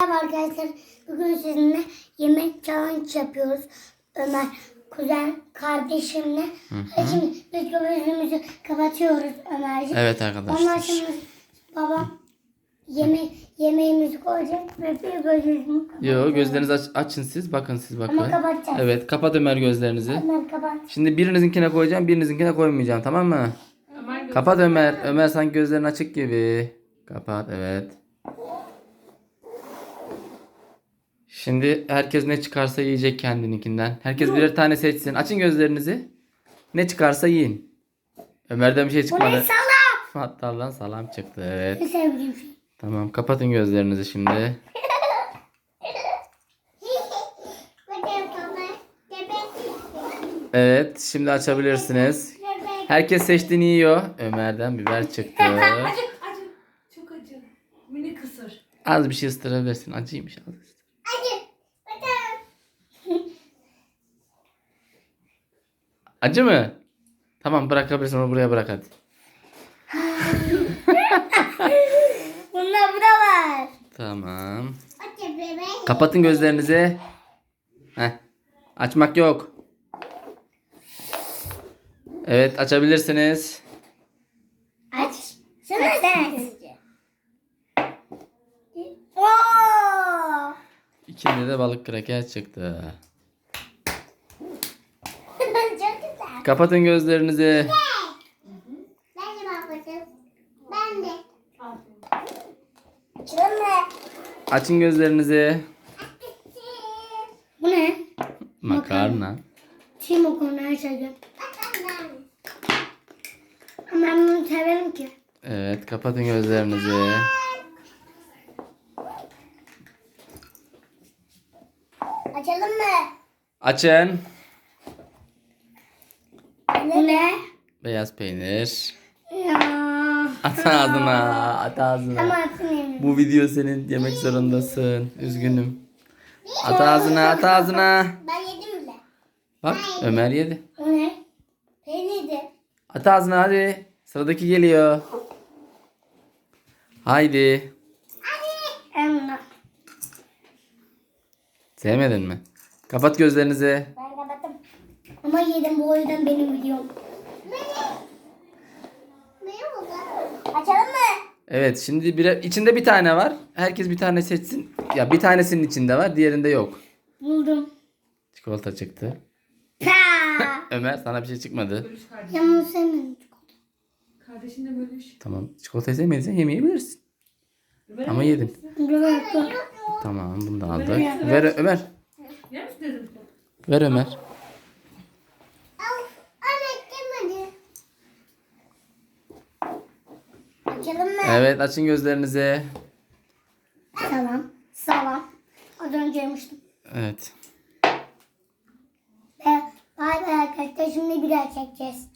Merhaba arkadaşlar. Bugün sizinle yemek challenge yapıyoruz. Ömer, kuzen, kardeşimle. Hadi Şimdi biz gözümüzü kapatıyoruz Ömerciğim. Evet Ondan arkadaşlar. sonra babam yemek yemeğimizi koyacak ve bir gözümüzü kapatacak. Yo gözlerinizi aç- açın siz. Bakın siz bakın. Ama kapatacağız. Evet kapat Ömer gözlerinizi. Ömer kapat. Şimdi birinizinkine koyacağım birinizinkine koymayacağım tamam mı? Kapat Ömer. Ömer sanki gözlerin açık gibi. Kapat evet. Şimdi herkes ne çıkarsa yiyecek kendininkinden. Herkes birer tane seçsin. Açın gözlerinizi. Ne çıkarsa yiyin. Ömer'den bir şey Bu ne çıkmadı. salam? Hatta salam çıktı evet. Şey. Tamam kapatın gözlerinizi şimdi. Evet şimdi açabilirsiniz. Herkes seçtiğini yiyor. Ömer'den biber çıktı. Acı, acı. Çok acı. Mini kısır. Az bir şey ısırabilirsin. Acıymış az. Acı mı? Tamam bırakabilirsin onu buraya bırak hadi. Bunda bu da var. Tamam. Kapatın gözlerinizi. Heh. Açmak yok. Evet açabilirsiniz. Aç. Sen aç. Oo! İkinde de balık kraker çıktı. Çok. Kapatın gözlerinizi. Ben de bakacağım. Ben de. Mı? Açın gözlerinizi. Bu ne? Makarna. Çiğ makarna her şeyden. Ama ben bunu severim ki. Evet kapatın gözlerinizi. Açalım mı? Açın. Bu ne? Beyaz peynir. Ya. At ağzına. At Ama ağzına. atmayayım. Bu video senin yemek zorundasın. Üzgünüm. At ağzına at ağzına. Ben yedim bile. Bak Ömer yedi. O ne? Peynirdi. At ağzına hadi. Sıradaki geliyor. Haydi. Emma. Sevmedin mi? Kapat gözlerinizi. Ben. Ama yedim bu yüzden benim videom. Açalım mı? Evet şimdi birer, içinde bir tane var. Herkes bir tane seçsin. Ya bir tanesinin içinde var diğerinde yok. Buldum. Çikolata çıktı. Ömer sana bir şey çıkmadı. Bölüş kardeş. ya bunu sevmedim. Kardeşin de bölüş. Tamam çikolatayı sevmediysen yemeyebilirsin. Ama yedin. Böyle Tamam bunu da aldık. Ver Ömer. Yer misin dedim? Ver Ömer. Açalım mı? Evet açın gözlerinizi. Salam. Salam. Az önce yemiştim. Evet. Ve bay bay arkadaşlar şimdi bir daha çekeceğiz.